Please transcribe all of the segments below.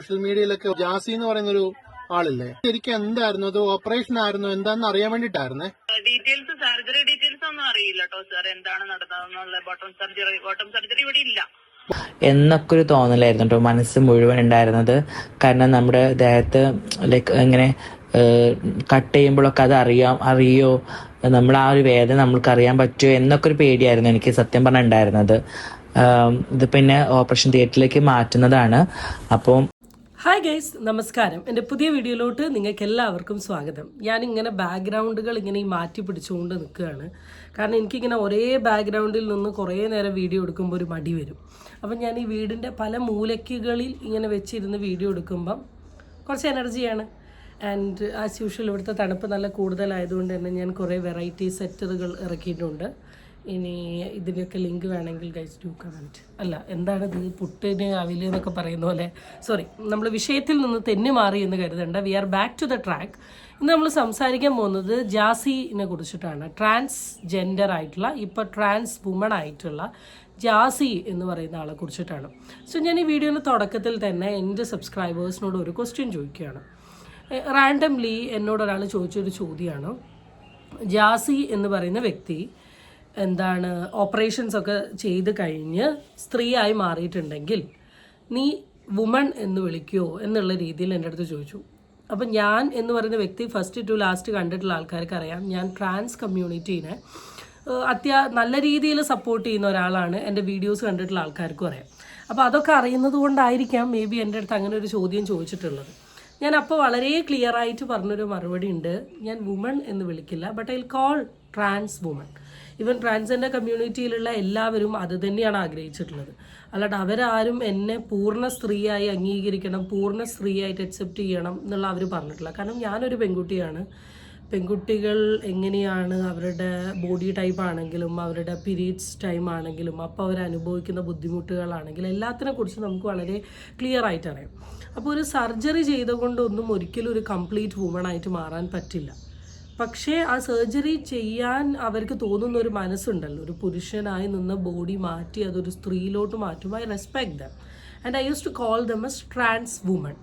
Social മീഡിയയിലൊക്കെ ജാസി എന്ന് പറയുന്ന ഒരു ആളില്ലേ? ശരിക്കും എന്തായിരുന്നു? അത് ഓപ്പറേഷൻ ആയിരുന്നു? എന്താന്ന് അറിയാൻ വേണ്ടിട്ടായിരുന്നേ ഡീറ്റെയിൽസ് സർജറി ഡീറ്റെയിൽസ് ഒന്നും അറിയില്ല കേട്ടോ സാർ എന്താണ് നടന്നതെന്നുള്ള ബോട്ടം സർജറി ബോട്ടം സർജറി ഇവിടെ ഇല്ല. എന്നൊക്കെ ഒരു തോന്നലായിരുന്നു കേട്ടോ മനസ്സ് മുഴുവൻ ഉണ്ടായിരുന്നത്. കാരണം നമ്മുടെ ദേഹത്ത് ലൈക്ക് ഇങ്ങനെ കട്ട് ചെയ്യുമ്പോഴൊക്കെ അത് അറിയാം അറിയോ? നമ്മൾ ആ ഒരു വേദന നമ്മൾക്ക് അറിയാൻ പറ്റുമോ? എന്നൊക്കെ ഒരു പേടിയായിരുന്നു എനിക്ക് സത്യം പറഞ്ഞാൽ ഉണ്ടായിരുന്നത്. ഇത് പിന്നെ ഓപ്പറേഷൻ തിയേറ്ററിലേക്ക് മാറ്റുന്നതാണ്. അപ്പോൾ ഹായ് ഗൈസ് നമസ്കാരം. എന്റെ പുതിയ വീഡിയോയിലോട്ട് നിങ്ങൾക്ക് എല്ലാവർക്കും സ്വാഗതം. ഞാനിങ്ങനെ ബാക്ക്ഗ്രൗണ്ടുകൾ ഇങ്ങനെ ഈ മാറ്റി പിടിച്ചുകൊണ്ട് നിൽക്കുകയാണ്. കാരണം എനിക്കിങ്ങനെ ഒരേ ബാക്ക്ഗ്രൗണ്ടിൽ നിന്ന് കുറേ നേരം വീഡിയോ എടുക്കുമ്പോൾ ഒരു മടി വരും. അപ്പം ഞാൻ ഈ വീടിന്റെ പല മൂലയ്ക്കുകളിൽ ഇങ്ങനെ വെച്ചിരുന്ന് വീഡിയോ എടുക്കുമ്പം കുറച്ച് എനർജിയാണ് ആൻഡ് ആസ് യൂഷ്വൽ ഇവിടുത്തെ തണുപ്പ് നല്ല കൂടുതലായതുകൊണ്ട് തന്നെ ഞാൻ കുറേ വെറൈറ്റി സെറ്ററുകൾ ഇറക്കിയിട്ടുണ്ട്. ഇനി ഇതിന്റെയൊക്കെ ലിങ്ക് വേണമെങ്കിൽ ഗൈസ് ഡു കമന്റ് അല്ല എന്താണ് ഇത് പുട്ടിന് അവിൽ എന്നൊക്കെ പറയുന്ന പോലെ? സോറി നമ്മൾ വിഷയത്തിൽ നിന്ന് തെന്നി മാറി എന്ന് കരുതണ്ട. We are back to the track ഇന്ന് നമ്മൾ സംസാരിക്കാൻ പോകുന്നത് ജാസിനെ കുറിച്ചിട്ടാണ്. ട്രാൻസ് ജെൻഡർ ആയിട്ടുള്ള ഇപ്പോൾ ട്രാൻസ് വുമൺ ആയിട്ടുള്ള ജാസി എന്ന് പറയുന്ന ആളെ കുറിച്ചിട്ടാണ്. സോ ഞാൻ ഈ വീഡിയോയുടെ തുടക്കത്തിൽ തന്നെ എന്റെ സബ്സ്ക്രൈബേഴ്സിനോട് ഒരു ക്വസ്റ്റ്യൻ ചോദിക്കുകയാണ്. റാൻഡംലി എന്നോട് ഒരാൾ ചോദിച്ചൊരു ചോദ്യമാണ് ജാസി എന്ന് പറയുന്ന വ്യക്തി എന്താണ് ഓപ്പറേഷൻസ് ഒക്കെ ചെയ്ത് കഴിഞ്ഞ് സ്ത്രീയായി മാറിയിട്ടുണ്ടെങ്കിൽ നീ വുമൺ എന്ന് വിളിക്കുമോ എന്നുള്ള രീതിയിൽ എന്റെ അടുത്ത് ചോദിച്ചു. അപ്പം ഞാൻ എന്ന് പറയുന്ന വ്യക്തി ഫസ്റ്റ് ടു ലാസ്റ്റ് കണ്ടിട്ടുള്ള ആൾക്കാർക്ക് അറിയാം. ഞാൻ ട്രാൻസ് കമ്മ്യൂണിറ്റീനെ അത്യ നല്ല രീതിയിൽ സപ്പോർട്ട് ചെയ്യുന്ന ഒരാളാണ് എന്റെ വീഡിയോസ് കണ്ടിട്ടുള്ള ആൾക്കാർക്കും അറിയാം. അപ്പോൾ അതൊക്കെ അറിയുന്നത് കൊണ്ടായിരിക്കാം മേ ബി എന്റെ അടുത്ത് അങ്ങനെ ഒരു ചോദ്യം ചോദിച്ചിട്ടുള്ളത്. ഞാൻ അപ്പോൾ വളരെ ക്ലിയർ ആയിട്ട് പറഞ്ഞൊരു മറുപടി ഉണ്ട്. ഞാൻ വുമൺ എന്ന് വിളിക്കില്ല but I call trans woman even transgender കമ്മ്യൂണിറ്റിയിലുള്ള എല്ലാവരും അത് തന്നെയാണ് ആഗ്രഹിച്ചിട്ടുള്ളത്. അല്ലാണ്ട് അവരാരും എന്നെ പൂർണ സ്ത്രീയായി അംഗീകരിക്കണം പൂർണ സ്ത്രീയായിട്ട് അക്സെപ്റ്റ് ചെയ്യണം എന്നുള്ള അവർ പറഞ്ഞിട്ടില്ല. കാരണം ഞാനൊരു പെൺകുട്ടിയാണ്. പെൺകുട്ടികൾ എങ്ങനെയാണ് അവരുടെ ബോഡി ടൈപ്പ് ആണെങ്കിലും അവരുടെ പീരീഡ്സ് ടൈം ആണെങ്കിലും അപ്പോൾ അവർ അനുഭവിക്കുന്ന ബുദ്ധിമുട്ടുകളാണെങ്കിലും എല്ലാത്തിനെ കുറിച്ച് നമുക്ക് വളരെ ക്ലിയർ ആയിട്ട് അറിയാം. അപ്പോൾ ഒരു സർജറി ചെയ്തുകൊണ്ടൊന്നും ഒരിക്കലും ഒരു കംപ്ലീറ്റ് വുമൺ ആയിട്ട് മാറാൻ പറ്റില്ല. പക്ഷേ ആ സർജറി ചെയ്യാൻ അവർക്ക് തോന്നുന്ന ഒരു മനസ്സുണ്ടല്ലോ. ഒരു പുരുഷനായി നിന്ന് ബോഡി മാറ്റി അതൊരു സ്ത്രീയിലോട്ട് മാറ്റും. I respect them and I use to call them as trans woman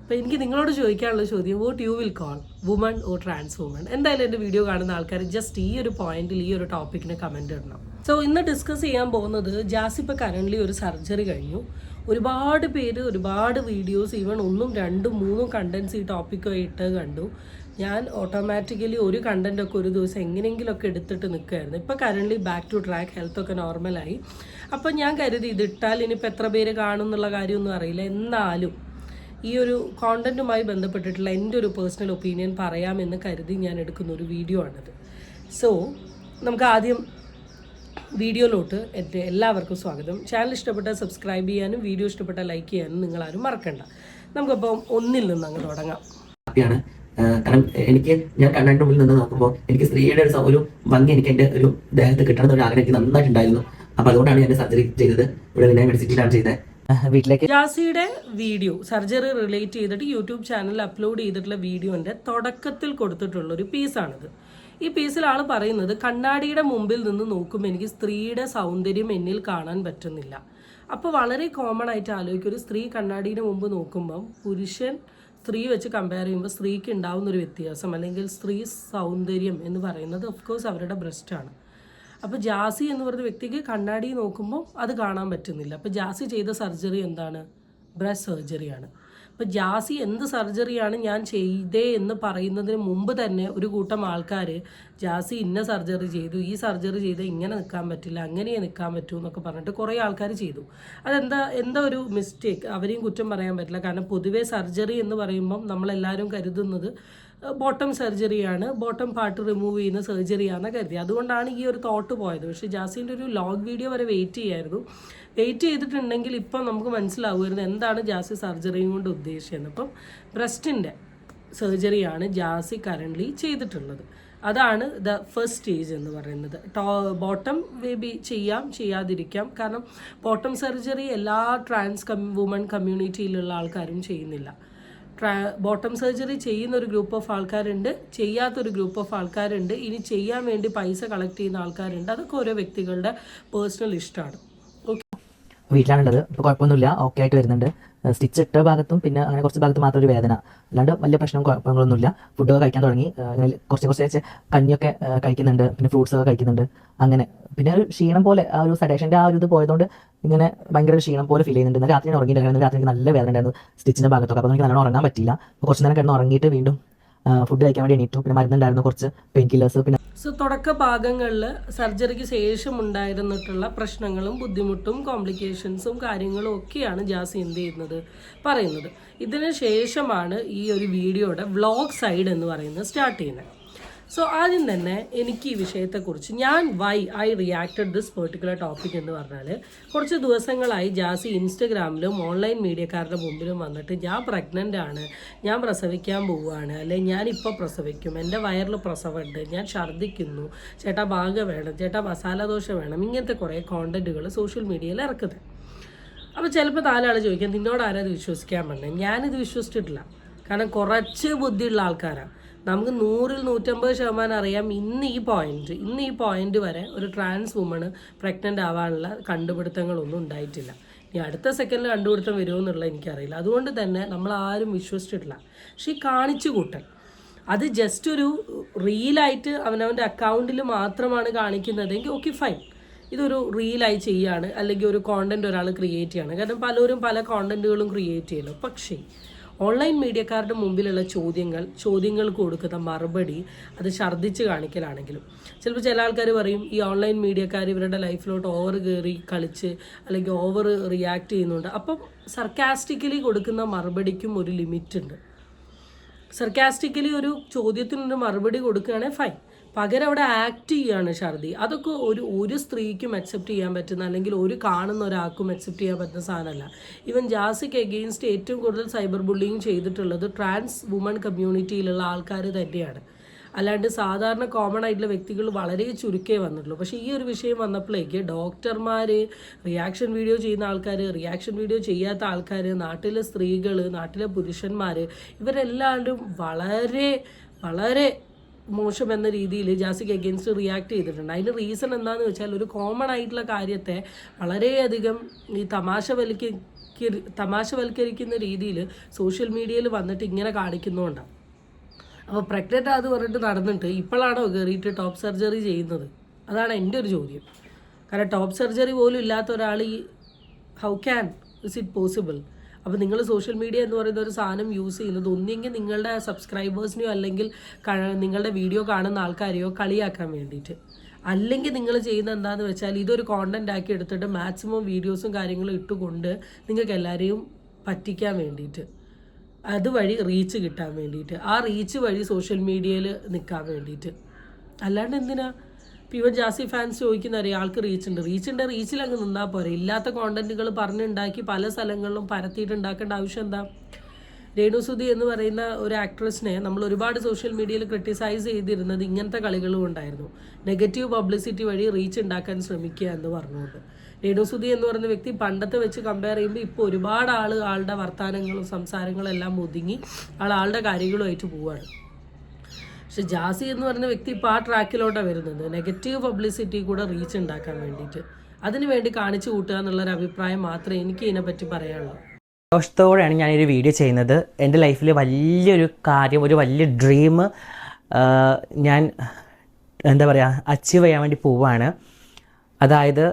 അപ്പോൾ എനിക്ക് നിങ്ങളോട് ചോദിക്കാനുള്ള ചോദ്യം what you will call woman or trans woman എന്തായാലും എന്റെ വീഡിയോ കാണുന്ന ആൾക്കാർ ജസ്റ്റ് ഈ ഒരു പോയിന്റിൽ ഈ ഒരു ടോപ്പിക്കിന് കമന്റ് ഇടണം. സോ ഇന്ന് ഡിസ്കസ് ചെയ്യാൻ പോകുന്നത് ജാസ് ഇപ്പോൾ കറന്റ്ലി ഒരു സർജറി കഴിഞ്ഞു. ഒരുപാട് പേര് ഒരുപാട് വീഡിയോസ് ഈവൺ ഒന്നും രണ്ടും മൂന്നും കണ്ടൻസ് ഈ ടോപ്പിക്കായിട്ട് കണ്ടു. ഞാൻ ഓട്ടോമാറ്റിക്കലി ഒരു കണ്ടന്റൊക്കെ ഒരു ദിവസം എങ്ങനെയെങ്കിലുമൊക്കെ എടുത്തിട്ട് നിൽക്കുമായിരുന്നു ഇപ്പോൾ കറന്റ് ബാക്ക് ടു ട്രാക്ക് ഹെൽത്തൊക്കെ നോർമലായി അപ്പോൾ ഞാൻ കരുതി ഇതിട്ടാൽ ഇനിയിപ്പോൾ എത്ര പേര് കാണും എന്നുള്ള കാര്യമൊന്നും അറിയില്ല. എന്നാലും ഈ ഒരു കോണ്ടന്റുമായി ബന്ധപ്പെട്ടിട്ടുള്ള എന്റെ ഒരു പേഴ്സണൽ ഒപ്പീനിയൻ പറയാമെന്ന് കരുതി ഞാൻ എടുക്കുന്ന ഒരു വീഡിയോ ആണിത്. സോ നമുക്ക് ആദ്യം വീഡിയോയിലോട്ട് എന്റെ എല്ലാവർക്കും സ്വാഗതം. ചാനൽ ഇഷ്ടപ്പെട്ടാൽ സബ്സ്ക്രൈബ് ചെയ്യാനും വീഡിയോ ഇഷ്ടപ്പെട്ടാൽ ലൈക്ക് ചെയ്യാനും നിങ്ങളാരും മറക്കണ്ട. നമുക്കപ്പം ഒന്നിൽ നിന്ന് അങ്ങ് തുടങ്ങാം. കാരണം എനിക്ക് ഞാൻ കണ്ണന്റെ മുന്നിൽ നിന്ന് നോക്കുമ്പോൾ എനിക്ക് സ്ത്രീയുടെ ഒരു ഒരു ഭംഗി എനിക്ക് എന്റെ ഒരു ദേഹത്ത് കിട്ടണം എന്നൊരു ആഗ്രഹം എനിക്ക് നന്നായിട്ടുണ്ടായിരുന്നു. അപ്പൊ അതുകൊണ്ടാണ് ഞാൻ സർജറി ചെയ്തത്. ഇവിടെ വിനയ മെഡിസിറ്റിയിലാണ് ചെയ്തത് വീട്ടിലേക്ക്. ജാസിയുടെ വീഡിയോ സർജറി റിലേറ്റ് ചെയ്തിട്ട് യൂട്യൂബ് ചാനലിൽ അപ്ലോഡ് ചെയ്തിട്ടുള്ള വീഡിയോന്റെ തുടക്കത്തിൽ കൊടുത്തിട്ടുള്ള ഒരു പീസാണിത് ഈ പീസിൽ ആൾ പറയുന്നത് കണ്ണാടിയുടെ മുമ്പിൽ നിന്ന് നോക്കുമ്പോൾ എനിക്ക് സ്ത്രീയുടെ സൗന്ദര്യം എന്നിൽ കാണാൻ പറ്റുന്നില്ല. അപ്പോൾ വളരെ കോമൺ ആയിട്ട് ആലോചിക്കും ഒരു സ്ത്രീ കണ്ണാടിയുടെ മുമ്പ് നോക്കുമ്പം പുരുഷൻ സ്ത്രീ വെച്ച് കമ്പയർ ചെയ്യുമ്പോൾ സ്ത്രീക്ക് ഉണ്ടാവുന്ന ഒരു വ്യത്യാസം അല്ലെങ്കിൽ സ്ത്രീ സൗന്ദര്യം എന്ന് പറയുന്നത് ഓഫ് കോഴ്സ് അവരുടെ ബ്രസ്റ്റാണ് അപ്പോൾ ജാസി എന്ന് പറയുന്ന വ്യക്തിക്ക് കണ്ണാടി നോക്കുമ്പോൾ അത് കാണാൻ പറ്റുന്നില്ല. അപ്പോൾ ജാസി ചെയ്ത സർജറി എന്താണ്? ബ്രസ്റ്റ് സർജറിയാണ് അപ്പോൾ ജാസി എന്ത് സർജറിയാണ് ഞാൻ ചെയ്തേ എന്ന് പറയുന്നതിന് മുമ്പ് തന്നെ ഒരു കൂട്ടം ആൾക്കാർ ജാസി ഇന്ന സർജറി ചെയ്തു ഈ സർജറി ചെയ്ത് ഇങ്ങനെ നിൽക്കാൻ പറ്റില്ല അങ്ങനെയേ നിൽക്കാൻ പറ്റൂ എന്നൊക്കെ പറഞ്ഞിട്ട് കുറേ ആൾക്കാർ ചെയ്തു. അതെന്താ എന്താ ഒരു മിസ്റ്റേക്ക് അവരെയും കുറ്റം പറയാൻ പറ്റില്ല. കാരണം പൊതുവേ സർജറി എന്ന് പറയുമ്പം നമ്മളെല്ലാവരും കരുതുന്നത് ബോട്ടം സർജറിയാണ് ബോട്ടം പാർട്ട് റിമൂവ് ചെയ്യുന്ന സർജറിയാണെന്ന് കരുതി അതുകൊണ്ടാണ് ഈ ഒരു തോട്ട് പോയത്. പക്ഷേ ജാസിന്റെ ഒരു ലോഗ് വീഡിയോ വരെ വെയിറ്റ് ചെയ്യായിരുന്നു. വെയിറ്റ് ചെയ്തിട്ടുണ്ടെങ്കിൽ ഇപ്പം നമുക്ക് മനസ്സിലാവുമായിരുന്നു എന്താണ് ജാസി സർജറിയും കൊണ്ട് ഉദ്ദേശിച്ചത്. അപ്പം ബ്രസ്റ്റിന്റെ സർജറിയാണ് ജാസി കറന്റ്ലി ചെയ്തിട്ടുള്ളത്. അതാണ് ദ ഫസ്റ്റ് സ്റ്റേജ് എന്ന് പറയുന്നത്. ടോ ബോട്ടം മേ ബി ചെയ്യാം ചെയ്യാതിരിക്കാം. കാരണം ബോട്ടം സർജറി എല്ലാ ട്രാൻസ് കം വുമൺ കമ്മ്യൂണിറ്റിയിലുള്ള ആൾക്കാരും ചെയ്യുന്നില്ല. ട്രാ ബോട്ടം സർജറി ചെയ്യുന്ന ഒരു ഗ്രൂപ്പ് ഓഫ് ആൾക്കാരുണ്ട് ചെയ്യാത്തൊരു ഗ്രൂപ്പ് ഓഫ് ആൾക്കാരുണ്ട്. ഇനി ചെയ്യാൻ വേണ്ടി പൈസ കളക്ട് ചെയ്യുന്ന ആൾക്കാരുണ്ട്. അതൊക്കെ ഓരോ വ്യക്തികളുടെ പേഴ്സണൽ ഇഷ്ടമാണ്. വീട്ടിലാണുള്ളത്. ഇപ്പോൾ കുഴപ്പമൊന്നുമില്ല. ഓക്കെ ആയിട്ട് വരുന്നുണ്ട്. സ്റ്റിച്ച് ഇട്ട ഭാഗത്തും പിന്നെ അങ്ങനെ കുറച്ച് ഭാഗത്ത് മാത്രം ഒരു വേദന. അല്ലാണ്ട് വലിയ പ്രശ്നവും കുഴപ്പങ്ങളൊന്നുമില്ല. ഫുഡൊക്കെ കഴിക്കാൻ തുടങ്ങി. കുറച്ച് കുറച്ച് കഞ്ഞിയൊക്കെ കഴിക്കുന്നുണ്ട്. പിന്നെ ഫ്രൂട്ട്സ് ഒക്കെ കഴിക്കുന്നുണ്ട്. അങ്ങനെ. പിന്നെ ഒരു ക്ഷീണം പോലെ ആ ഒരു സഡേഷന്റെ ആ ഒരു ഇത് പോയതുകൊണ്ട് ഇങ്ങനെ ഭയങ്കര ക്ഷീണം പോലെ ഫീൽ ചെയ്യുന്നുണ്ട്. രാത്രി ഞാൻ ഉറങ്ങിയിട്ടുണ്ടായിരുന്നു രാത്രി നല്ല വേദന ഉണ്ടായിരുന്നു സ്റ്റിച്ചിന്റെ ഭാഗത്തൊക്കെ. അപ്പോൾ എനിക്ക് നല്ലോണം ഉറങ്ങാൻ പറ്റില്ല കുറച്ച് നേരം കിടന്ന് ഉറങ്ങിയിട്ട് വീണ്ടും ഫുഡ് കഴിക്കാൻ വേണ്ടി എണീറ്റു. പിന്നെ മരുന്നുണ്ടായിരുന്നു കുറച്ച്. പെയിൻ കില്ലേഴ്സ് പിന്നെ സോ തുടക്ക ഭാഗങ്ങളിൽ സർജറിക്ക് ശേഷം ഉണ്ടായിരുന്നിട്ടുള്ള പ്രശ്നങ്ങളും ബുദ്ധിമുട്ടും കോംപ്ലിക്കേഷൻസും കാര്യങ്ങളും ഒക്കെയാണ് ജാസി എന്ത് ചെയ്യുന്നത് പറയുന്നത്. ഇതിന് ശേഷമാണ് ഈ ഒരു വീഡിയോയുടെ വ്ളോഗ് സൈഡ് എന്ന് പറയുന്നത് സ്റ്റാർട്ട് ചെയ്യുന്നത്. സോ ആദ്യം തന്നെ എനിക്ക് ഈ വിഷയത്തെക്കുറിച്ച് ഞാൻ why I reacted this particular topic എന്ന് പറഞ്ഞാൽ കുറച്ച് ദിവസങ്ങളായി ജാസി ഇൻസ്റ്റഗ്രാമിലും ഓൺലൈൻ മീഡിയക്കാരുടെ മുമ്പിലും വന്നിട്ട് ഞാൻ പ്രഗ്നന്റ് ആണ് ഞാൻ പ്രസവിക്കാൻ പോവുകയാണ് അല്ലെങ്കിൽ ഞാൻ ഇപ്പോൾ പ്രസവിക്കും എന്റെ വയറിൽ പ്രസവമുണ്ട് ഞാൻ ഛർദ്ദിക്കുന്നു ചേട്ടാ ഭാഗം വേണം ചേട്ടാ മസാല ദോശ വേണം ഇങ്ങനത്തെ കുറേ കോണ്ടന്റുകൾ സോഷ്യൽ മീഡിയയിൽ ഇറക്കുന്നത്. അപ്പോൾ ചിലപ്പോൾ നാലാൾ ചോദിക്കാം നിന്നോട് ആരാ അത് വിശ്വസിക്കാൻ പറഞ്ഞത് ഞാനിത് വിശ്വസിച്ചിട്ടില്ല. കാരണം കുറച്ച് ബുദ്ധിയുള്ള ആൾക്കാരാണ് നമുക്ക് നൂറിൽ നൂറ്റമ്പത് ശതമാനം അറിയാം ഇന്ന് ഈ പോയിന്റ് ഇന്ന് ഈ പോയിന്റ് വരെ ഒരു ട്രാൻസ് വുമണ് പ്രഗ്നന്റ് ആവാനുള്ള കണ്ടുപിടുത്തങ്ങളൊന്നും ഉണ്ടായിട്ടില്ല. ഇനി അടുത്ത സെക്കൻഡിൽ കണ്ടുപിടുത്തം വരുമോ എന്നുള്ളത് എനിക്കറിയില്ല. അതുകൊണ്ട് തന്നെ നമ്മൾ ആരും വിശ്വസിച്ചിട്ടില്ല. പക്ഷേ ഈ കാണിച്ചു കൂട്ടൽ അത് ജസ്റ്റ് ഒരു റീലായിട്ട് അവനവന്റെ അക്കൗണ്ടിൽ മാത്രമാണ് കാണിക്കുന്നതെങ്കിൽ ഓക്കെ ഫൈൻ ഇതൊരു റീലായി ചെയ്യാണ്. അല്ലെങ്കിൽ ഒരു കോണ്ടന്റ് ഒരാൾ ക്രിയേറ്റ് ചെയ്യാണ്. കാരണം പലരും പല കോണ്ടന്റുകളും ക്രിയേറ്റ് ചെയ്യുന്നു. പക്ഷേ ഓൺലൈൻ മീഡിയക്കാരുടെ മുമ്പിലുള്ള ചോദ്യങ്ങൾ ചോദ്യങ്ങൾക്ക് കൊടുക്കുന്ന മറുപടി അത് ഛർദ്ദിച്ച് കാണിക്കലാണെങ്കിലും. ചിലപ്പോൾ ചില ആൾക്കാർ പറയും ഈ ഓൺലൈൻ മീഡിയക്കാർ ഇവരുടെ ലൈഫിലോട്ട് ഓവർ കയറി കളിച്ച് അല്ലെങ്കിൽ ഓവർ റിയാക്ട് ചെയ്യുന്നുണ്ട്. അപ്പം സർക്കാസ്റ്റിക്കലി കൊടുക്കുന്ന മറുപടിക്കും ഒരു ലിമിറ്റ് ഉണ്ട്. സർക്കാസ്റ്റിക്കലി ഒരു ചോദ്യത്തിനൊരു മറുപടി കൊടുക്കുകയാണെങ്കിൽ ഫൈൻ പകരം അവിടെ ആക്ട് ചെയ്യാണ് ഛർദി. അതൊക്കെ ഒരു ഒരു സ്ത്രീക്കും അക്സെപ്റ്റ് ചെയ്യാൻ പറ്റുന്ന അല്ലെങ്കിൽ ഒരു കാണുന്ന ഒരാൾക്കും അക്സെപ്റ്റ് ചെയ്യാൻ പറ്റുന്ന സാധനമല്ല. ഇവൻ ജാസിക്ക് എഗെയിൻസ്റ്റ് ഏറ്റവും കൂടുതൽ സൈബർ ബുള്ളിങ് ചെയ്തിട്ടുള്ളത് ട്രാൻസ് വുമൺ കമ്മ്യൂണിറ്റിയിലുള്ള ആൾക്കാർ തന്നെയാണ്. അല്ലാണ്ട് സാധാരണ കോമൺ ആയിട്ടുള്ള വ്യക്തികൾ വളരെ ചുരുക്കേ വന്നിട്ടുള്ളൂ. പക്ഷേ ഈ ഒരു വിഷയം വന്നപ്പോഴേക്ക് ഡോക്ടർമാർ റിയാക്ഷൻ വീഡിയോ ചെയ്യുന്ന ആൾക്കാർ റിയാക്ഷൻ വീഡിയോ ചെയ്യാത്ത ആൾക്കാർ നാട്ടിലെ സ്ത്രീകൾ നാട്ടിലെ പുരുഷന്മാർ ഇവരെല്ലാവരും വളരെ വളരെ മോശം എന്ന രീതിയിൽ ജാസിക്ക് എഗെൻസ്റ്റ് റിയാക്ട് ചെയ്തിട്ടുണ്ട്. അതിന് റീസൺ എന്താണെന്ന് വെച്ചാൽ ഒരു കോമൺ ആയിട്ടുള്ള കാര്യത്തെ വളരെയധികം ഈ തമാശ തമാശവൽക്ക തമാശവൽക്കരിക്കുന്ന രീതിയിൽ സോഷ്യൽ മീഡിയയിൽ വന്നിട്ട് ഇങ്ങനെ കാണിക്കുന്നതുകൊണ്ടാണ് അപ്പോൾ പ്രഗ്നന്റ് അത് പറഞ്ഞിട്ട് നടന്നിട്ട് ഇപ്പോഴാണോ കയറിയിട്ട് ടോപ്പ് സർജറി ചെയ്യുന്നത്? അതാണ് എന്റെ ഒരു ചോദ്യം. കാരണം ടോപ്പ് സർജറി പോലും ഇല്ലാത്ത ഒരാൾ ഈ how can is it possible അപ്പോൾ നിങ്ങൾ സോഷ്യൽ മീഡിയ എന്ന് പറയുന്ന ഒരു സാധനം യൂസ് ചെയ്യുന്നത് ഒന്നെങ്കിൽ നിങ്ങളുടെ സബ്സ്ക്രൈബേഴ്സിനെയോ അല്ലെങ്കിൽ നിങ്ങളുടെ വീഡിയോ കാണുന്ന ആൾക്കാരെയോ കളിയാക്കാൻ വേണ്ടിയിട്ട്. അല്ലെങ്കിൽ നിങ്ങൾ ചെയ്യുന്ന എന്താണെന്ന് വെച്ചാൽ ഇതൊരു കോണ്ടന്റ് ആക്കി എടുത്തിട്ട് മാക്സിമം വീഡിയോസും കാര്യങ്ങളും ഇട്ടുകൊണ്ട് നിങ്ങൾക്ക് എല്ലാവരെയും പറ്റിക്കാൻ വേണ്ടിയിട്ട്. അതുവഴി റീച്ച് കിട്ടാൻ വേണ്ടിയിട്ട്. ആ റീച്ച് വഴി സോഷ്യൽ മീഡിയയിൽ നിൽക്കാൻ വേണ്ടിയിട്ട്. അല്ലാണ്ട് എന്തിനാ? ഇവൻ ജാസി ഫാൻസ് ചോദിക്കുന്ന അറിയാം ആൾക്ക് റീച്ച് ഉണ്ട്. റീച്ച് ഉണ്ട് റീച്ചിൽ അങ്ങ് നിന്നാൽ പോരെ. ഇല്ലാത്ത കോണ്ടന്റുകൾ പറഞ്ഞുണ്ടാക്കി പല സ്ഥലങ്ങളിലും പരത്തിയിട്ട് ഉണ്ടാക്കേണ്ട ആവശ്യം എന്താ? രേണുസുതി എന്ന് പറയുന്ന ഒരു ആക്ട്രസിനെ നമ്മൾ ഒരുപാട് സോഷ്യൽ മീഡിയയിൽ ക്രിട്ടിസൈസ് ചെയ്തിരുന്നത് ഇങ്ങനത്തെ കളികളും ഉണ്ടായിരുന്നു. നെഗറ്റീവ് പബ്ലിസിറ്റി വഴി റീച്ച് ഉണ്ടാക്കാൻ ശ്രമിക്കുക എന്ന് പറഞ്ഞുകൊണ്ട്. രേണുസുതി എന്ന് പറയുന്ന വ്യക്തി പണ്ടത്തെ വെച്ച് കമ്പയർ ചെയ്യുമ്പോൾ ഇപ്പോൾ ഒരുപാട് ആൾ ആളുടെ വർത്തമാനങ്ങളും സംസാരങ്ങളും എല്ലാം ഒതുങ്ങി ആൾ ആളുടെ കാര്യങ്ങളുമായിട്ട് പോവാണ്. പക്ഷെ ജാസി എന്ന് പറയുന്ന വ്യക്തി ഇപ്പോൾ ആ ട്രാക്കിലോട്ടാണ് വരുന്നത്. നെഗറ്റീവ് പബ്ലിസിറ്റി കൂടെ റീച്ച് ഉണ്ടാക്കാൻ വേണ്ടിയിട്ട്. അതിനു വേണ്ടി കാണിച്ചു കൂട്ടുക എന്നുള്ളൊരു അഭിപ്രായം മാത്രമേ എനിക്ക് ഇതിനെപ്പറ്റി പറയാനുള്ളൂ. സന്തോഷത്തോടെയാണ് ഞാനൊരു വീഡിയോ ചെയ്യുന്നത്. എന്റെ ലൈഫിൽ വലിയൊരു കാര്യം ഒരു വലിയ ഡ്രീം ഞാൻ എന്താ പറയുക അച്ചീവ് ചെയ്യാൻ വേണ്ടി പോവാണ്. അതായത്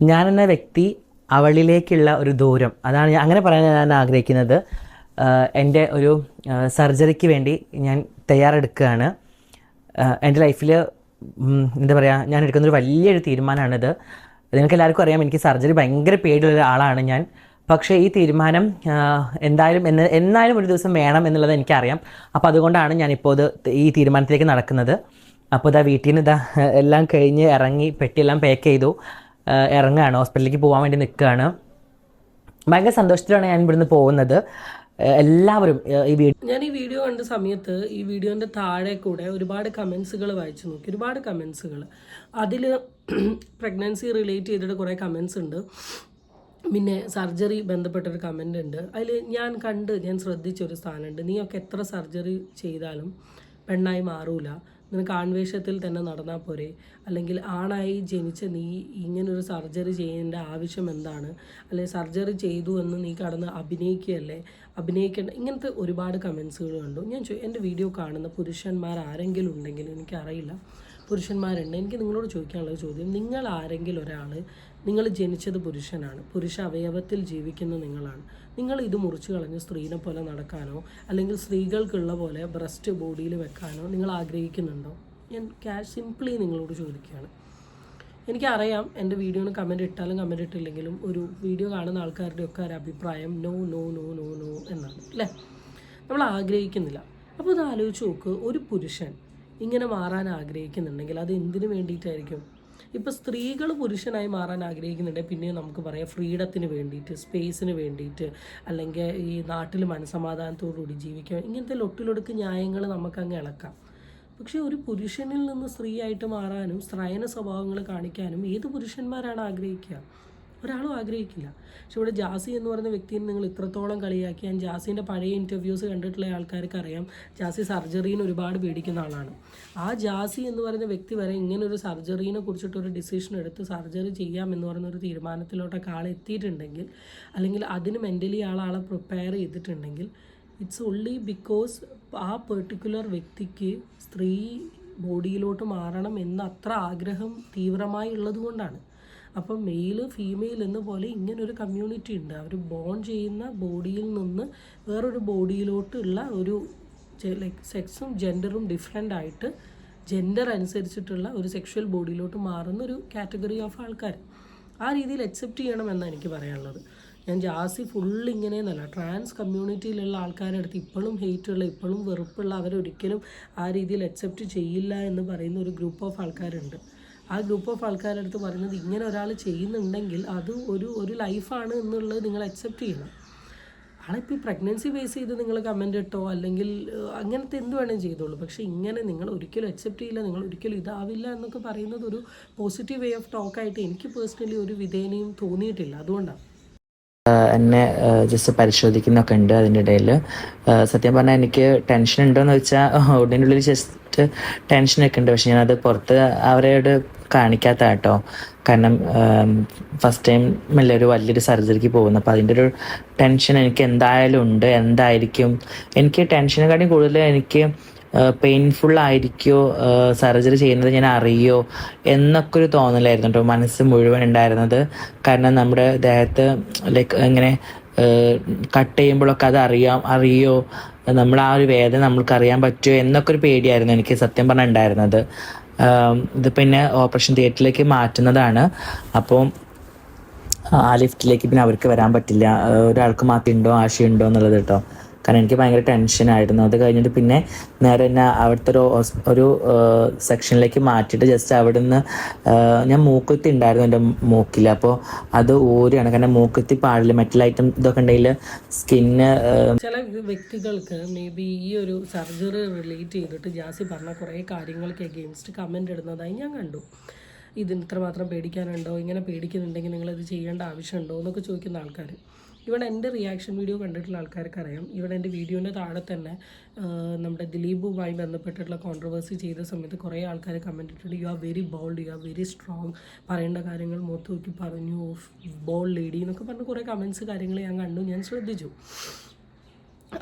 ഞാൻ എന്ന വ്യക്തി അവളിലേക്കുള്ള ഒരു ദൂരം. അതാണ് അങ്ങനെ പറയാൻ ഞാൻ ആഗ്രഹിക്കുന്നത്. എന്റെ ഒരു സർജറിക്ക് വേണ്ടി ഞാൻ തയ്യാറെടുക്കുകയാണ്. എന്റെ ലൈഫിൽ എന്താ പറയുക ഞാൻ എടുക്കുന്നൊരു വലിയൊരു തീരുമാനമാണിത്. നിങ്ങൾക്ക് എല്ലാവർക്കും അറിയാം എനിക്ക് സർജറി ഭയങ്കര പേടിയുള്ള ഒരാളാണ് ഞാൻ. പക്ഷേ ഈ തീരുമാനം എന്തായാലും എന്ന് എന്നാലും ഒരു ദിവസം വേണം എന്നുള്ളത് എനിക്കറിയാം. അപ്പോൾ അതുകൊണ്ടാണ് ഞാനിപ്പോൾ ഇത് ഈ തീരുമാനത്തിലേക്ക് നടക്കുന്നത്. അപ്പോൾ ഇതാ വീട്ടിൽ നിന്ന് ഇതാ എല്ലാം കഴിഞ്ഞ് ഇറങ്ങി പെട്ടിയെല്ലാം പാക്ക് ചെയ്തു. ഇറങ്ങുകയാണ്. ഹോസ്പിറ്റലിലേക്ക് പോകാൻ വേണ്ടി നിൽക്കുകയാണ്. ഭയങ്കര സന്തോഷത്തിലാണ് ഞാൻ ഇവിടുന്ന് പോകുന്നത്. എല്ലാവരും ഈ വീഡിയോ ഞാൻ ഈ വീഡിയോ കണ്ട സമയത്ത് ഈ വീഡിയോന്റെ താഴെ കൂടെ ഒരുപാട് കമൻസുകൾ വായിച്ചു നോക്കി. ഒരുപാട് കമൻസുകൾ അതിൽ പ്രഗ്നൻസി റിലേറ്റ് ചെയ്തിട്ട് കുറേ കമൻസ് ഉണ്ട് പിന്നെ സർജറി ബന്ധപ്പെട്ടൊരു കമന്റ് ഉണ്ട് അതിൽ ഞാൻ കണ്ട് ഞാൻ ശ്രദ്ധിച്ചൊരു സ്ഥാനമുണ്ട് നീയൊക്കെ എത്ര സർജറി ചെയ്താലും പെണ്ണായി മാറൂല. നിനക്ക് ആൺവേഷത്തിൽ തന്നെ നടന്നാൽ പോരെ. അല്ലെങ്കിൽ ആണായി ജനിച്ച നീ ഇങ്ങനൊരു സർജറി ചെയ്യേണ്ട ആവശ്യം എന്താണ്? അല്ലെങ്കിൽ സർജറി ചെയ്തു എന്ന് നീ കടന്ന് അഭിനയിക്കുകയല്ലേ? അഭിനയിക്കേണ്ട ഇങ്ങനത്തെ ഒരുപാട് കമൻസുകൾ കണ്ടു. ഞാൻ ചോ എന്റെ വീഡിയോ കാണുന്ന പുരുഷന്മാർ ആരെങ്കിലും ഉണ്ടെങ്കിൽ എനിക്കറിയില്ല. പുരുഷന്മാരുണ്ട്. എനിക്ക് നിങ്ങളോട് ചോദിക്കാനുള്ള ചോദ്യം. നിങ്ങൾ ആരെങ്കിലും ഒരാൾ നിങ്ങൾ ജനിച്ചത് പുരുഷനാണ് പുരുഷ അവയവത്തിൽ ജീവിക്കുന്ന നിങ്ങളാണ്. നിങ്ങൾ ഇത് മുറിച്ച് കളഞ്ഞ് സ്ത്രീനെ പോലെ നടക്കാനോ അല്ലെങ്കിൽ സ്ത്രീകൾക്കുള്ള പോലെ ബ്രസ്റ്റ് ബോഡിയിൽ വെക്കാനോ നിങ്ങൾ ആഗ്രഹിക്കുന്നുണ്ടോ? ഞാൻ ക്യാഷ് സിംപ്ലി നിങ്ങളോട് ചോദിക്കുകയാണ്. എനിക്കറിയാം എന്റെ വീഡിയോന് കമന്റ് ഇട്ടാലും കമന്റ് ഇട്ടില്ലെങ്കിലും ഒരു വീഡിയോ കാണുന്ന ആൾക്കാരുടെ ഒക്കെ ഒരു അഭിപ്രായം no no no no no എന്നാണ് അല്ലേ? നമ്മൾ ആഗ്രഹിക്കുന്നില്ല. അപ്പോൾ ഇത് ആലോചിച്ച് നോക്ക് ഒരു പുരുഷൻ ഇങ്ങനെ മാറാൻ ആഗ്രഹിക്കുന്നുണ്ടെങ്കിൽ അത് എന്തിനു വേണ്ടിയിട്ടായിരിക്കും? ഇപ്പോൾ സ്ത്രീകൾ പുരുഷനായി മാറാൻ ആഗ്രഹിക്കുന്നുണ്ടെങ്കിൽ പിന്നെ നമുക്ക് പറയാം ഫ്രീഡത്തിന് വേണ്ടിയിട്ട് സ്പേസിന് വേണ്ടിയിട്ട് അല്ലെങ്കിൽ ഈ നാട്ടിൽ മനസമാധാനത്തോടുകൂടി ജീവിക്കാൻ ഇങ്ങനത്തെ ലൊട്ടിലൊടുക്ക് ന്യായങ്ങൾ നമുക്കങ്ങ് ഇളക്കാം. പക്ഷേ ഒരു പുരുഷനിൽ നിന്ന് സ്ത്രീയായിട്ട് മാറാനും സ്ത്രയന സ്വഭാവങ്ങൾ കാണിക്കാനും ഏത് പുരുഷന്മാരാണ് ആഗ്രഹിക്കുക? ഒരാളും ആഗ്രഹിക്കില്ല. പക്ഷെ ഇവിടെ ജാസി എന്ന് പറയുന്ന വ്യക്തിയെ നിങ്ങൾ ഇത്രത്തോളം കളിയാക്കി ഞാൻ ജാസിന്റെ പഴയ ഇന്റർവ്യൂസ് കണ്ടിട്ടുള്ള ആൾക്കാർക്ക് അറിയാം ജാസി സർജറീനെ ഒരുപാട് പേടിക്കുന്ന ആളാണ്. ആ ജാസി എന്ന് പറയുന്ന വ്യക്തി വരെ ഇങ്ങനെ ഒരു സർജറീനെ കുറിച്ചിട്ട് ഒരു ഡിസിഷൻ എടുത്ത് സർജറി ചെയ്യാം എന്ന് പറയുന്ന ഒരു തീരുമാനത്തിലോട്ടൊക്കെ ആൾ എത്തിയിട്ടുണ്ടെങ്കിൽ അല്ലെങ്കിൽ അതിന് മെന്റലി ആൾ ആളെ പ്രിപ്പയർ ചെയ്തിട്ടുണ്ടെങ്കിൽ ഇറ്റ്സ് ഓൺലി ബിക്കോസ് ആ പെർട്ടിക്കുലർ വ്യക്തിക്ക് സ്ത്രീ ബോഡിയിലോട്ട് മാറണം എന്ന അത്ര ആഗ്രഹം തീവ്രമായി ഉള്ളതുകൊണ്ടാണ് അപ്പം മെയിൽ ഫീമെയിൽ എന്ന പോലെ ഇങ്ങനൊരു കമ്മ്യൂണിറ്റി ഉണ്ട്. അവർ ബോൺ ചെയ്യുന്ന ബോഡിയിൽ നിന്ന് വേറൊരു ബോഡിയിലോട്ടുള്ള ഒരു ലൈക്ക് സെക്സും ജെൻഡറും ഡിഫറെന്റ് ആയിട്ട് ജെൻഡർ അനുസരിച്ചിട്ടുള്ള ഒരു സെക്ഷൽ ബോഡിയിലോട്ട് മാറുന്ന ഒരു കാറ്റഗറി ഓഫ് ആൾക്കാർ ആ രീതിയിൽ അക്സെപ്റ്റ് ചെയ്യണമെന്നാണ് എനിക്ക് പറയാനുള്ളത്. ഞാൻ ജാസി ഫുൾ ഇങ്ങനെയെന്നല്ല ട്രാൻസ് കമ്മ്യൂണിറ്റിയിലുള്ള ആൾക്കാരുടെ അടുത്ത് ഇപ്പോഴും ഹെയ്റ്റുള്ള ഇപ്പോഴും വെറുപ്പുള്ള അവരൊരിക്കലും ആ രീതിയിൽ അക്സെപ്റ്റ് ചെയ്യില്ല എന്ന് പറയുന്ന ഒരു ഗ്രൂപ്പ് ഓഫ് ആൾക്കാരുണ്ട്. ആ ഗ്രൂപ്പ് ഓഫ് ആൾക്കാരുടെ അടുത്ത് പറയുന്നത് ഇങ്ങനെ ഒരാൾ ചെയ്യുന്നുണ്ടെങ്കിൽ അത് ഒരു ഒരു ലൈഫാണ് എന്നുള്ളത് നിങ്ങൾ അക്സെപ്റ്റ് ചെയ്യണം. ആളിപ്പോൾ പ്രഗ്നൻസി ബേസ് ചെയ്ത് നിങ്ങൾ കമന്റ് ഇട്ടോ അല്ലെങ്കിൽ അങ്ങനത്തെ എന്ത് വേണേലും ചെയ്തോളൂ. പക്ഷേ ഇങ്ങനെ നിങ്ങൾ ഒരിക്കലും അക്സെപ്റ്റ് ചെയ്യില്ല നിങ്ങൾ ഒരിക്കലും ഇതാവില്ല എന്നൊക്കെ പറയുന്നത് ഒരു പോസിറ്റീവ് വേ ഓഫ് ടോക്കായിട്ട് എനിക്ക് പേഴ്സണലി ഒരു വിധേനയും തോന്നിയിട്ടില്ല. അതുകൊണ്ടാണ്. എന്നെ ജസ്റ്റ് പരിശോധിക്കുന്നൊക്കെ ഉണ്ട് അതിന്റെ ഇടയിൽ സത്യം പറഞ്ഞാൽ എനിക്ക് ടെൻഷൻ ഉണ്ടോയെന്ന് വെച്ചാൽ ഉള്ളിൽ ജസ്റ്റ് ടെൻഷനൊക്കെ ഉണ്ട്. പക്ഷെ ഞാനത് പുറത്ത് അവരോട് കാണിക്കാത്ത കേട്ടോ കാരണം ഫസ്റ്റ് ടൈം അല്ലേ ഒരു വലിയൊരു സർജറിക്ക് പോകുന്നു അപ്പോൾ അതിന്റെ ഒരു ടെൻഷൻ എനിക്ക് എന്തായാലും ഉണ്ട്. എന്തായിരിക്കും? എനിക്ക് ടെൻഷനെക്കാട്ടിയും കൂടുതൽ എനിക്ക് പെയിൻഫുൾ ആയിരിക്കോ സർജറി ചെയ്യുന്നത് ഞാൻ അറിയോ എന്നൊക്കെ ഒരു തോന്നലായിരുന്നു കേട്ടോ മനസ്സ് മുഴുവൻ ഉണ്ടായിരുന്നത്. കാരണം നമ്മുടെ ദേഹത്ത് ലൈക്ക് ഇങ്ങനെ കട്ട് ചെയ്യുമ്പോഴൊക്കെ അത് അറിയാം അറിയോ? നമ്മൾ ആ ഒരു വേദന നമ്മൾക്ക് അറിയാൻ പറ്റുമോ എന്നൊക്കെ ഒരു പേടിയായിരുന്നു എനിക്ക് സത്യം പറഞ്ഞാൽ ഉണ്ടായിരുന്നത്. ഇത് പിന്നെ ഓപ്പറേഷൻ തിയേറ്ററിലേക്ക് മാറ്റുന്നതാണ്. അപ്പോൾ ആ ലിഫ്റ്റിലേക്ക് പിന്നെ അവർക്ക് വരാൻ പറ്റില്ല. ഒരാൾക്ക് മാത്രം ഉണ്ടോ ആശയുണ്ടോ എന്നുള്ളത് കേട്ടോ കാരണം എനിക്ക് ഭയങ്കര ടെൻഷനായിരുന്നു അത് കഴിഞ്ഞിട്ട് പിന്നെ നേരെ തന്നെ അവിടുത്തെ ഒരു ഒരു സെക്ഷനിലേക്ക് മാറ്റിയിട്ട് ജസ്റ്റ് അവിടുന്ന് നിന്ന് ഞാൻ മൂക്കുത്തി ഉണ്ടായിരുന്നു എന്റെ മൂക്കിൽ അപ്പോൾ അത് ഊരിയാണ്. കാരണം മൂക്കുത്തി പാടില്ല. മെറ്റൽ ഐറ്റം ഇതൊക്കെ ഉണ്ടെങ്കിൽ സ്കിന്ന് ചില വ്യക്തികൾക്ക് മേ ബി ഈ ഒരു സർജറി റിലേറ്റ് ചെയ്തിട്ട് ജാസി പറഞ്ഞ കുറേ കാര്യങ്ങൾക്ക് എഗെയിൻസ്റ്റ് കമന്റ് ഇടുന്നതായി ഞാൻ കണ്ടു. ഇതിന് ഇത്രമാത്രം പേടിക്കാനുണ്ടോ? ഇങ്ങനെ പേടിക്കുന്നുണ്ടെങ്കിൽ നിങ്ങളിത് ചെയ്യേണ്ട ആവശ്യമുണ്ടോ? എന്നൊക്കെ ചോദിക്കുന്ന ആൾക്കാർ ഇവിടെ എന്റെ റിയാക്ഷൻ വീഡിയോ കണ്ടിട്ടുള്ള ആൾക്കാർക്ക് അറിയാം ഇവിടെ എന്റെ വീഡിയോന്റെ താഴെ തന്നെ നമ്മുടെ ദിലീപുമായി ബന്ധപ്പെട്ടിട്ടുള്ള കോൺട്രവേഴ്സി ചെയ്ത സമയത്ത് കുറേ ആൾക്കാർ കമന്റ് ഇട്ടിട്ടുണ്ട്. You are very bold you are very strong പറയേണ്ട കാര്യങ്ങൾ മുഖത്ത് നോക്കി പറഞ്ഞു ബോൾഡ് ലേഡി എന്നൊക്കെ പറഞ്ഞ് കുറേ കമൻസ് കാര്യങ്ങൾ ഞാൻ കണ്ടു ഞാൻ ശ്രദ്ധിച്ചു.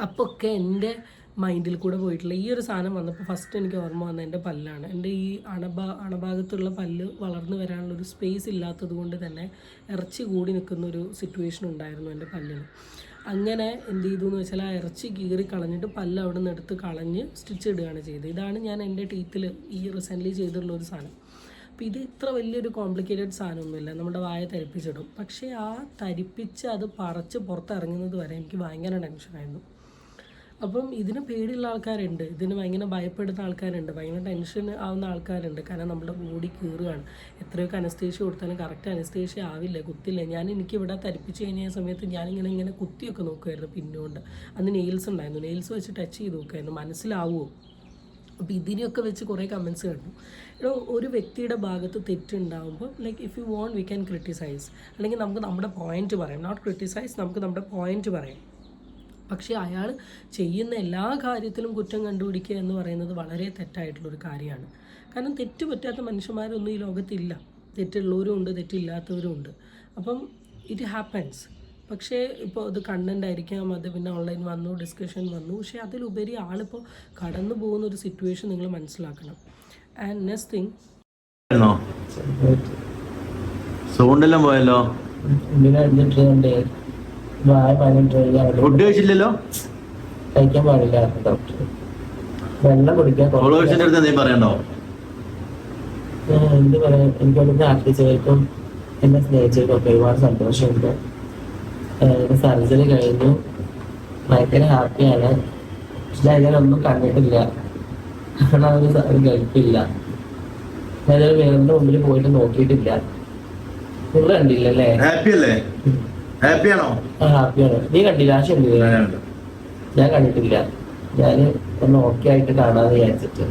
അപ്പോൾ ഒക്കെ എന്റെ മൈൻഡിൽ കൂടെ പോയിട്ടില്ല ഈ ഒരു സാധനം വന്നപ്പോൾ ഫസ്റ്റ് എനിക്ക് ഓർമ്മ വന്ന എന്റെ പല്ലാണ്. എന്റെ ഈ അണഭാ അണഭാഗത്തുള്ള പല്ല് വളർന്നു വരാനുള്ള ഒരു സ്പേസ് ഇല്ലാത്തത് കൊണ്ട് തന്നെ ഇറച്ചി കൂടി നിൽക്കുന്ന ഒരു സിറ്റുവേഷൻ ഉണ്ടായിരുന്നു എന്റെ പല്ലിന്. അങ്ങനെ എന്ത് ചെയ്തു എന്ന് വെച്ചാൽ ആ ഇറച്ചി കീറി കളഞ്ഞിട്ട് പല്ല് അവിടെ നിന്ന് എടുത്ത് കളഞ്ഞ് സ്റ്റിച്ച് ഇടുകയാണ് ചെയ്തത്. ഇതാണ് ഞാൻ എന്റെ ടീത്തിൽ ഈ റീസെന്റ്ലി ചെയ്തിട്ടുള്ള ഒരു സാധനം. അപ്പോൾ ഇത് ഇത്ര വലിയൊരു കോംപ്ലിക്കേറ്റഡ് സാധനമൊന്നുമില്ല. നമ്മുടെ വായ തരിപ്പിച്ചിടും. പക്ഷേ ആ തരിപ്പിച്ച് അത് പറച്ച് പുറത്തിറങ്ങുന്നത് വരെ എനിക്ക് ഭയങ്കര ടെൻഷനായിരുന്നു അപ്പം ഇതിന് പേടിയുള്ള ആൾക്കാരുണ്ട്. ഇതിന് ഭയങ്കര ഭയപ്പെടുന്ന ആൾക്കാരുണ്ട്. ഭയങ്കര ടെൻഷൻ ആവുന്ന ആൾക്കാരുണ്ട്. കാരണം നമ്മുടെ ബോഡി കീറുകയാണ്. എത്രയൊക്കെ അനസ്തേഷ്യ കൊടുത്താലും കറക്റ്റ് അനസ്തേഷ്യ ആവില്ല കുത്തില്ല. ഞാൻ എനിക്ക് ഇവിടെ തരിപ്പിച്ച് കഴിഞ്ഞ സമയത്ത് ഞാനിങ്ങനെ ഇങ്ങനെ കുത്തിയൊക്കെ നോക്കുമായിരുന്നു പിന്നുകൊണ്ട് അന്ന് നെയിൽസ് ഉണ്ടായിരുന്നു. നെയിൽസ് വെച്ച് ടച്ച് ചെയ്ത് നോക്കുമായിരുന്നു മനസ്സിലാവുമോ അപ്പോൾ ഇതിനെയൊക്കെ വെച്ച് കുറേ കമൻസ് കണ്ടു. ഒരു വ്യക്തിയുടെ ഭാഗത്ത് തെറ്റുണ്ടാകുമ്പോൾ like if you won't we can criticise അല്ലെങ്കിൽ നമുക്ക് നമ്മുടെ പോയിന്റ് പറയാം. നോട്ട് ക്രിട്ടിസൈസ് നമുക്ക് നമ്മുടെ പോയിന്റ് പറയാം. പക്ഷേ അയാൾ ചെയ്യുന്ന എല്ലാ കാര്യത്തിലും കുറ്റം കണ്ടുപിടിക്കുക എന്ന് പറയുന്നത് വളരെ തെറ്റായിട്ടുള്ളൊരു കാര്യമാണ്. കാരണം തെറ്റ് പറ്റാത്ത മനുഷ്യന്മാരൊന്നും ഈ ലോകത്തില്ല. തെറ്റുള്ളവരും ഉണ്ട് തെറ്റില്ലാത്തവരും ഉണ്ട്. അപ്പം ഇറ്റ് ഹാപ്പൻസ് പക്ഷേ ഇപ്പോൾ അത് കണ്ടന്റ് ആയിരിക്കാം അത് പിന്നെ ഓൺലൈൻ വന്നു ഡിസ്കഷൻ വന്നു. പക്ഷേ അതിലുപരി ആളിപ്പോൾ കടന്നു പോകുന്ന ഒരു സിറ്റുവേഷൻ നിങ്ങൾ മനസ്സിലാക്കണം. ആൻഡ് നെക്സ്റ്റ് തിങ് സൗണ്ടെല്ലാം പോയല്ലോ ഇങ്ങനെ അടിച്ചിട്ടുണ്ട് വായ പതിനെട്ട് ഫുഡ് കഴിച്ചില്ലല്ലോ? കഴിക്കാൻ പാടില്ല ഡോക്ടർ വെള്ളം കുടിക്കാൻ അടുത്ത് എന്തെങ്കിലും പറയണ്ടോ? എന്ത് പറയാ അവിടെ പ്രാർത്ഥിച്ചവർക്കും എന്നെ സ്നേഹിച്ചവർക്കും ഒക്കെ ഒരുപാട് സന്തോഷമുണ്ട്. സർജറി കഴിഞ്ഞു. ഭയങ്കര ഹാപ്പിയാണ്. പക്ഷെ ഒന്നും കണ്ടിട്ടില്ല. കാരണം ഒരു ഗൾഫില്ല. ഞാനൊരു വേറെ മുമ്പിൽ പോയിട്ട് നോക്കിയിട്ടില്ല. നിങ്ങൾ കണ്ടില്ലല്ലേ? ഹാപ്പി അല്ലേ? ഹാപ്പിയാണോ ഹാപ്പിയാണ് നീ കണ്ടില്ല ഞാൻ കണ്ടിട്ടില്ല. ഞാൻ ഒന്ന് ഓക്കെ ആയിട്ട് കാണാന്ന് വിചാരിച്ചിട്ട്.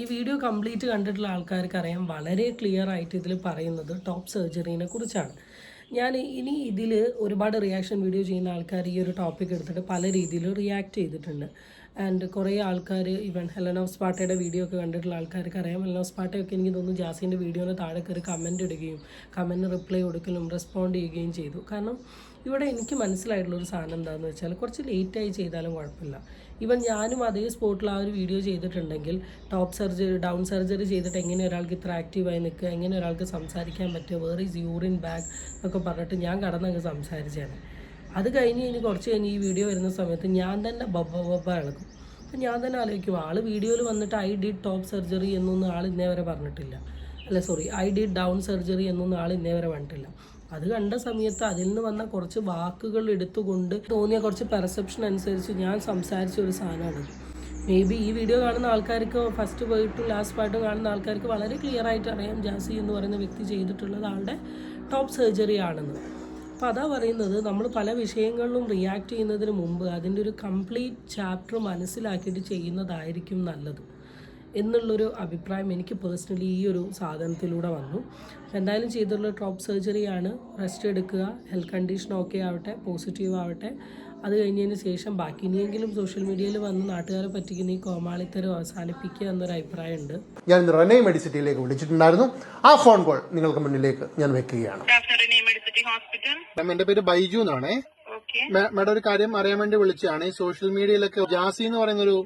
ഈ വീഡിയോ കംപ്ലീറ്റ് കണ്ടിട്ടുള്ള ആൾക്കാർക്ക് അറിയാം വളരെ ക്ലിയർ ആയിട്ട് ഇതിൽ പറയുന്നത് ടോപ്പ് സർജറീനെ കുറിച്ചാണ്. ഞാൻ ഇനി ഇതിൽ ഒരുപാട് റിയാക്ഷൻ വീഡിയോ ചെയ്യുന്ന ആൾക്കാർ ഈ ഒരു ടോപ്പിക് എടുത്തിട്ട് പല രീതിയിൽ റിയാക്ട് ചെയ്തിട്ടുണ്ട്. ആൻഡ് കുറേ ആൾക്കാർ ഇവൻ ഹെലൻ ഓഫ് സ്പാട്ടയുടെ വീഡിയോ ഒക്കെ കണ്ടിട്ടുള്ള ആൾക്കാർക്ക് അറിയാം. ഹെലൻ ഓഫ് സ്പാട്ടയൊക്കെ എനിക്ക് തോന്നുന്നു ജാസിന്റെ വീഡിയോന് താഴെ കയറി കമന്റ് ഇടുകയും കമന്റ് റിപ്ലൈ കൊടുക്കലും റെസ്പോണ്ട് ചെയ്യുകയും ചെയ്തു. കാരണം ഇവിടെ എനിക്ക് മനസ്സിലായിട്ടുള്ളൊരു സാധനം എന്താണെന്ന് വെച്ചാൽ കുറച്ച് ലേറ്റായി ചെയ്താലും കുഴപ്പമില്ല. ഇവൻ ഞാനും അതേ സ്പോട്ടിൽ ആ ഒരു വീഡിയോ ചെയ്തിട്ടുണ്ടെങ്കിൽ ടോപ്പ് സർജറി ഡൗൺ സർജറി ചെയ്തിട്ട് എങ്ങനെ ഒരാൾക്ക് ഇത്ര ആക്റ്റീവായി നിൽക്കുക എങ്ങനെ ഒരാൾക്ക് സംസാരിക്കാൻ പറ്റുക വേർ ഈസ് യൂറിൻ ബാഗ് എന്നൊക്കെ പറഞ്ഞിട്ട് ഞാൻ കടന്നങ്ങ് സംസാരിച്ചാണ് അത് കഴിഞ്ഞ് ഇനി കുറച്ച് കഴിഞ്ഞ് ഈ വീഡിയോ വരുന്ന സമയത്ത് ഞാൻ തന്നെ ബബ്ബ ബബ്ബ ഇളക്കും. അപ്പം ഞാൻ തന്നെ ആലോചിക്കും ആൾ വീഡിയോയിൽ വന്നിട്ട് ഐ ഡിഡ് ടോപ്പ് സർജറി എന്നൊന്നും ആൾ ഇന്നേ വരെ പറഞ്ഞിട്ടില്ല. അല്ല sorry I did down surgery എന്നൊന്നും ആൾ ഇന്നേ വരെ പറഞ്ഞിട്ടില്ല. അത് കണ്ട സമയത്ത് അതിൽ നിന്ന് വന്ന കുറച്ച് വാക്കുകൾ എടുത്തുകൊണ്ട് തോന്നിയ കുറച്ച് പെർസെപ്ഷൻ അനുസരിച്ച് ഞാൻ സംസാരിച്ച ഒരു സാധനമാണ് മേ ബി ഈ വീഡിയോ കാണുന്ന ആൾക്കാർക്ക് ഫസ്റ്റ് പോയിട്ട് ലാസ്റ്റ് പാർട്ട് കാണുന്ന ആൾക്കാർക്ക് വളരെ ക്ലിയർ ആയിട്ട് അറിയാം ജാസി എന്ന് പറയുന്ന വ്യക്തി ചെയ്തിട്ടുള്ളത് ആളുടെ ടോപ്പ് സർജറി ആണെന്ന്. അപ്പോൾ അതാ പറയുന്നത് നമ്മൾ പല വിഷയങ്ങളിലും റിയാക്ട് ചെയ്യുന്നതിന് മുമ്പ് അതിന്റെ ഒരു കംപ്ലീറ്റ് ചാപ്റ്റർ മനസ്സിലാക്കിയിട്ട് ചെയ്യുന്നതായിരിക്കും നല്ലത് എന്നുള്ളൊരു അഭിപ്രായം എനിക്ക് പേഴ്സണലി ഈ ഒരു സാധനത്തിലൂടെ വന്നു. അപ്പോൾ എന്തായാലും ചെയ്തിട്ടുള്ള ടോപ്പ് സർജറിയാണ് റെസ്റ്റ് എടുക്കുക ഹെൽത്ത് കണ്ടീഷൻ ഓക്കെ ആവട്ടെ പോസിറ്റീവ് ആവട്ടെ. അത് കഴിഞ്ഞതിന് ശേഷം ബാക്കി ഇനിയെങ്കിലും സോഷ്യൽ മീഡിയയിൽ വന്ന് നാട്ടുകാരെ പറ്റിക്കുന്ന ഈ കോമാളിത്തരം അവസാനിപ്പിക്കുക എന്നൊരു അഭിപ്രായമുണ്ട്. ഞാൻ റെനൈ മെഡിസിറ്റിയിലേക്ക് വിളിച്ചിട്ടുണ്ടായിരുന്നു. ആ ഫോൺ കോൾ നിങ്ങൾക്ക് മുന്നിലേക്ക് ഞാൻ വെക്കുകയാണ്. ഹോസ്പിറ്റൽ മാം എന്റെ പേര് ബൈജു എന്നാണേ. മാഡം ഒരു കാര്യം അറിയാൻ വേണ്ടി വിളിച്ചതാണ്. ഈ സോഷ്യൽ മീഡിയയിലൊക്കെ ജാസി എന്ന് പറയുന്ന ഒരു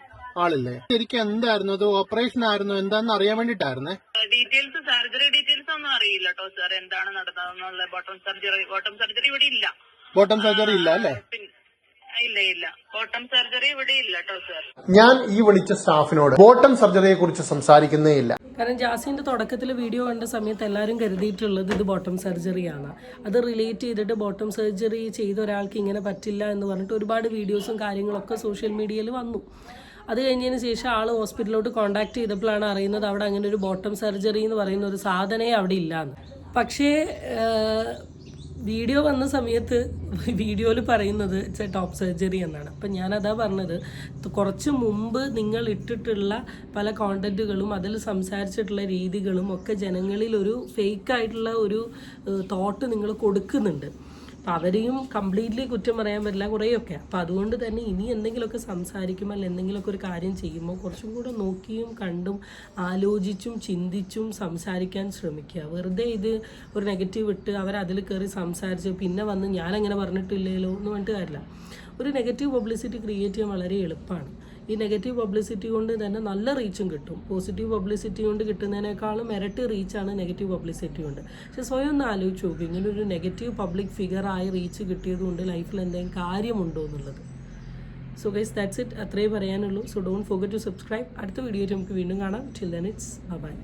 ആളില്ലേ? ശരിക്കും എന്തായിരുന്നു? അത് ഓപ്പറേഷൻ ആയിരുന്നു? എന്താണെന്ന് അറിയാൻ വേണ്ടിട്ടായിരുന്നേ ഡീറ്റെയിൽസ് സർജറി ഡീറ്റെയിൽസ് ഒന്നും അറിയില്ല കേട്ടോ സാർ എന്താണ് നടന്നതെന്നുള്ള ബോട്ടം സർജറി ബോട്ടം സർജറി ഇവിടെ ഇല്ല. ബോട്ടം സർജറി ഇല്ല അല്ലേ? പിന്നെ ഇല്ല ഇല്ല. ബോട്ടം സർജറി ഇവിടെ ഇല്ല കേട്ടോ സാർ. ഞാൻ ഈ വിളിച്ച സ്റ്റാഫിനോട് ബോട്ടം സർജറിയെ കുറിച്ച് സംസാരിക്കുന്നേ ഇല്ല. കാരണം ജാസിന്റെ തുടക്കത്തിൽ വീഡിയോ കണ്ട സമയത്ത് എല്ലാവരും കരുതിയിട്ടുള്ളത് ഇത് ബോട്ടം സർജറിയാണ്. അത് റിലേറ്റ് ചെയ്തിട്ട് ബോട്ടം സർജറി ചെയ്ത ഒരാൾക്ക് ഇങ്ങനെ പറ്റില്ല എന്ന് പറഞ്ഞിട്ട് ഒരുപാട് വീഡിയോസും കാര്യങ്ങളൊക്കെ സോഷ്യൽ മീഡിയയിൽ വന്നു. അത് കഴിഞ്ഞതിന് ശേഷം ആൾ ഹോസ്പിറ്റലിലോട്ട് കോൺടാക്ട് ചെയ്തപ്പോഴാണ് അറിയുന്നത് അവിടെ അങ്ങനെ ഒരു ബോട്ടം സർജറി എന്ന് പറയുന്ന ഒരു സാധനമേ അവിടെ ഇല്ലാന്ന്. പക്ഷേ വീഡിയോ വന്ന സമയത്ത് വീഡിയോയിൽ പറയുന്നത് ടോപ്പ് സർജറി എന്നാണ്. അപ്പം ഞാനതാ പറഞ്ഞത് കുറച്ച് മുമ്പ് നിങ്ങൾ ഇട്ടിട്ടുള്ള പല കോണ്ടന്റുകളും അതിൽ സംസാരിച്ചിട്ടുള്ള രീതികളും ഒക്കെ ജനങ്ങളിൽ ഒരു ഫേക്ക് ആയിട്ടുള്ള ഒരു തോട്ട് നിങ്ങൾ കൊടുക്കുന്നുണ്ട്. അപ്പം അവരെയും കംപ്ലീറ്റ്ലി കുറ്റം പറയാൻ പറ്റില്ല കുറേയൊക്കെ. അപ്പം അതുകൊണ്ട് തന്നെ ഇനി എന്തെങ്കിലുമൊക്കെ സംസാരിക്കുമ്പോൾ അല്ലെങ്കിൽ എന്തെങ്കിലുമൊക്കെ ഒരു കാര്യം ചെയ്യുമ്പോൾ കുറച്ചും കൂടെ നോക്കിയും കണ്ടും ആലോചിച്ചും ചിന്തിച്ചും സംസാരിക്കാൻ ശ്രമിക്കുക. വെറുതെ ഇത് ഒരു നെഗറ്റീവ് ഇട്ട് അവർ അവരതിൽ കയറി സംസാരിച്ച് പിന്നെ വന്ന് ഞാനങ്ങനെ പറഞ്ഞിട്ടില്ലല്ലോ എന്ന് പറഞ്ഞിട്ട് കാര്യമില്ല. ഒരു നെഗറ്റീവ് പബ്ലിസിറ്റി ക്രിയേറ്റ് ചെയ്യാൻ വളരെ എളുപ്പമാണ്. ഈ നെഗറ്റീവ് പബ്ലിസിറ്റി കൊണ്ട് തന്നെ നല്ല റീച്ചും കിട്ടും. പോസിറ്റീവ് പബ്ലിസിറ്റി കൊണ്ട് കിട്ടുന്നതിനേക്കാളും ഇരട്ടി റീച്ചാണ് നെഗറ്റീവ് പബ്ലിസിറ്റി കൊണ്ട്. പക്ഷെ സ്വയം ഒന്ന് ആലോചിച്ച് നോക്കും. ഇങ്ങനെ ഒരു നെഗറ്റീവ് പബ്ലിക് ഫിഗറായി റീച്ച് കിട്ടിയത് കൊണ്ട് ലൈഫിൽ എന്തെങ്കിലും കാര്യമുണ്ടോ എന്നുള്ളത്. സോ ഗൈസ് ദാറ്റ്സ് ഇറ്റ് അത്രേ പറയാനുള്ളൂ. So don't forget to subscribe അടുത്ത വീഡിയോ നമുക്ക് വീണ്ടും കാണാം. Till then it's by